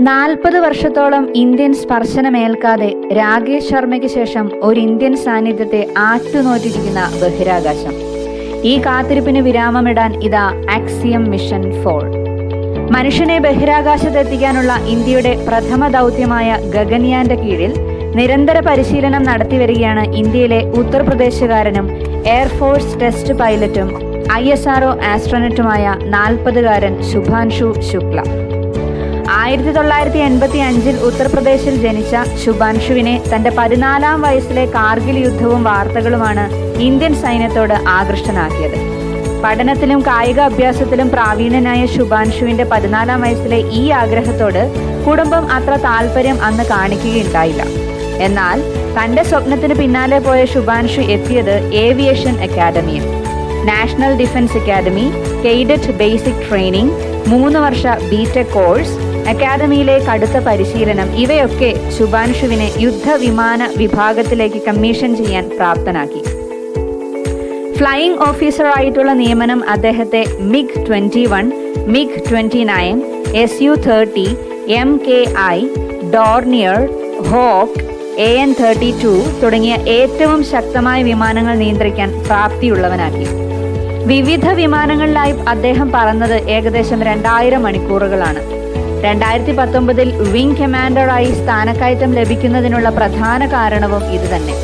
നാൽപ്പത് വർഷത്തോളം ഇന്ത്യൻ സ്പർശനമേൽക്കാതെ രാകേഷ് ശർമ്മയ്ക്ക് ശേഷം ഒരു ഇന്ത്യൻ സാന്നിധ്യത്തെ ആറ്റുനോറ്റിരിക്കുന്ന ബഹിരാകാശം. ഈ കാത്തിരിപ്പിന് വിരാമമിടാൻ ഇതാ ആക്സിയം മിഷൻ ഫോർ മനുഷ്യനെ ബഹിരാകാശത്തെത്തിക്കാനുള്ള ഇന്ത്യയുടെ പ്രഥമ ദൗത്യമായ ഗഗൻയാന്റെ കീഴിൽ നിരന്തര പരിശീലനം നടത്തിവരികയാണ് ഇന്ത്യയിലെ ഉത്തർപ്രദേശുകാരനും എയർഫോഴ്സ് ടെസ്റ്റ് പൈലറ്റും ഐ എസ് ആർഒ ആസ്ട്രോനറ്റുമായ നാൽപ്പതുകാരൻ ശുഭാൻഷു ശുക്ല. ആയിരത്തി തൊള്ളായിരത്തി എൺപത്തി അഞ്ചിൽ ഉത്തർപ്രദേശിൽ ജനിച്ച ശുഭാൻഷുവിനെ തന്റെ പതിനാലാം വയസ്സിലെ കാർഗിൽ യുദ്ധവും വാർത്തകളുമാണ് ഇന്ത്യൻ സൈന്യത്തോട് ആകൃഷ്ടനാക്കിയത്. പഠനത്തിലും കായിക അഭ്യാസത്തിലും പ്രാവീണ്യനായ ശുഭാൻഷുവിന്റെ പതിനാലാം വയസ്സിലെ ഈ ആഗ്രഹത്തോട് കുടുംബം അത്ര താല്പര്യം അന്ന് കാണിക്കുകയുണ്ടായില്ല. എന്നാൽ തന്റെ സ്വപ്നത്തിന് പിന്നാലെ പോയ ശുഭാൻഷു എത്തിയത് ഏവിയേഷൻ അക്കാദമിയിൽ. National defence academy cadet basic training മൂന്ന് വർഷ ബിടെക് കോഴ്സ് അക്കാദമിയിലെ കടുത്ത പരിശീലനം ഇവയൊക്കെ ശുഭാൻഷുവിനെ യുദ്ധവിമാന വിഭാഗത്തിലേക്ക് കമ്മീഷൻ ചെയ്യാൻ പ്രാപ്തനാക്കി. ഫ്ലൈയിംഗ് ഓഫീസറായിട്ടുള്ള നിയമനം അദ്ദേഹത്തെ MiG twenty one MiG twenty nine S U thirty M K I Dornier Hawk A N thirty two തുടങ്ങിയ ഏറ്റവും ശക്തമായ വിമാനങ്ങൾ നിയന്ത്രിക്കാൻ പ്രാപ്തിയുള്ളവനാക്കി. വിവിധ വിമാനങ്ങളിലായി അദ്ദേഹം പറന്നത് ഏകദേശം രണ്ടായിരം മണിക്കൂറുകളാണ്. രണ്ടായിരത്തി പത്തൊമ്പതിൽ വിംഗ് കമാൻഡറായി സ്ഥാനക്കയറ്റം ലഭിക്കുന്നതിനുള്ള പ്രധാന കാരണവും ഇതുതന്നെ.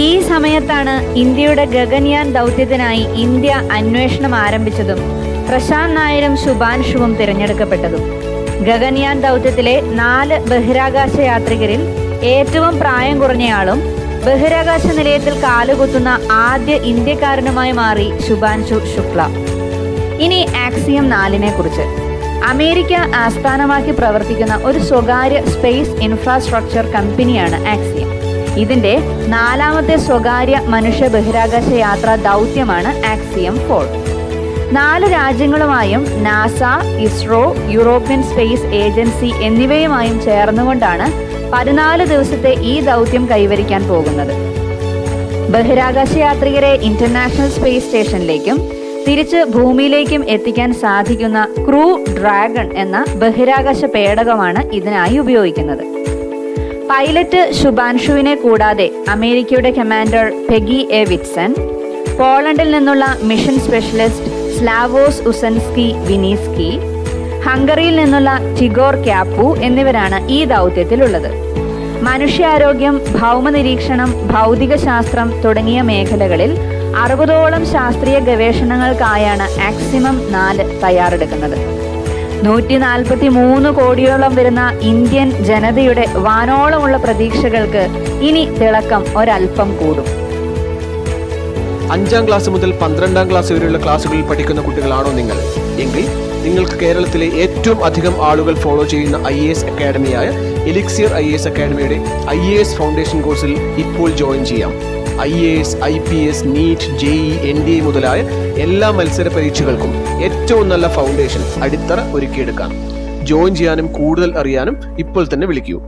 ഈ സമയത്താണ് ഇന്ത്യയുടെ ഗഗൻയാൻ ദൗത്യത്തിനായി ഇന്ത്യ അന്വേഷണം ആരംഭിച്ചതും പ്രശാന്ത് നായരും ശുഭാൻഷുവും തിരഞ്ഞെടുക്കപ്പെട്ടതും. ഗഗൻയാൻ ദൗത്യത്തിലെ നാല് ബഹിരാകാശ യാത്രികരിൽ ഏറ്റവും പ്രായം കുറഞ്ഞയാളും ബഹിരാകാശ നിലയത്തിൽ കാലുകുത്തുന്ന ആദ്യ ഇന്ത്യക്കാരനുമായി മാറി ശുഭാൻഷു ശുക്ല. ഇനി ആക്സിയം നാലിനെ കുറിച്ച് അമേരിക്ക ആസ്ഥാനമാക്കി പ്രവർത്തിക്കുന്ന ഒരു സ്വകാര്യ സ്പേസ് ഇൻഫ്രാസ്ട്രക്ചർ കമ്പനിയാണ് ആക്സിയ. ഇതിന്റെ നാലാമത്തെ സ്വകാര്യ മനുഷ്യ ബഹിരാകാശ യാത്രാ ദൗത്യമാണ് ആക്സിയം ഫോർ. നാല് രാജ്യങ്ങളുമായും NASA ISRO European space agency എന്നിവയുമായും ചേർന്നുകൊണ്ടാണ് പതിനാല് ദിവസത്തെ ഈ ദൗത്യം കൈവരിക്കാൻ പോകുന്നത്. ബഹിരാകാശ യാത്രികരെ ഇന്റർനാഷണൽ സ്പേസ് സ്റ്റേഷനിലേക്കും തിരിച്ച് ഭൂമിയിലേക്കും എത്തിക്കാൻ സാധിക്കുന്ന ക്രൂ ഡ്രാഗൺ എന്ന ബഹിരാകാശ പേടകമാണ് ഇതിനായി ഉപയോഗിക്കുന്നത്. പൈലറ്റ് ശുഭാൻഷുവിനെ കൂടാതെ അമേരിക്കയുടെ കമാൻഡർ പെഗി എ വിറ്റ്സൺ പോളണ്ടിൽ നിന്നുള്ള mission specialist Slawosz Uznanski Wisniewski ഹംഗറിയിൽ നിന്നുള്ള ടിഗോർ ക്യാപ്പു എന്നിവരാണ് ഈ ദൗത്യത്തിലുള്ളത്. മനുഷ്യാരോഗ്യം ഭൗമനിരീക്ഷണം ഭൗതികശാസ്ത്രം തുടങ്ങിയ മേഖലകളിൽ അറുപതോളം ശാസ്ത്രീയ ഗവേഷണങ്ങൾക്കായാണ് മാക്സിമം നാല് തയ്യാറെടുക്കുന്നത്. നൂറ്റി നാൽപ്പത്തി മൂന്ന് കോടിയോളം വരുന്ന ഇന്ത്യൻ ജനതയുടെ വാനോളമുള്ള പ്രതീക്ഷകൾക്ക് ഇനി തിളക്കം ഒരൽപ്പം കൂടും. അഞ്ചാം ക്ലാസ് മുതൽ പന്ത്രണ്ടാം ക്ലാസ് വരെയുള്ള ക്ലാസ്സുകളിൽ പഠിക്കുന്ന കുട്ടികളാണോ നിങ്ങൾ? എങ്കിൽ നിങ്ങൾക്ക് കേരളത്തിലെ ഏറ്റവും അധികം ആളുകൾ ഫോളോ ചെയ്യുന്ന ഐ എ എസ് അക്കാഡമിയായ എലിക്സിയർ ഐ എസ് അക്കാഡമിയുടെ ഐ എ എസ് ഫൗണ്ടേഷൻ കോഴ്സിൽ ഇപ്പോൾ ജോയിൻ ചെയ്യാം. I A S I P S NEET J E N D A മുതലായ എല്ലാ മത്സര പരീക്ഷകൾക്കും ഏറ്റവും നല്ല ഫൗണ്ടേഷൻ അടിത്തറ ഒരുക്കിയെടുക്കാം. ജോയിൻ ചെയ്യാനും കൂടുതൽ അറിയാനും ഇപ്പോൾ തന്നെ വിളിക്കൂ.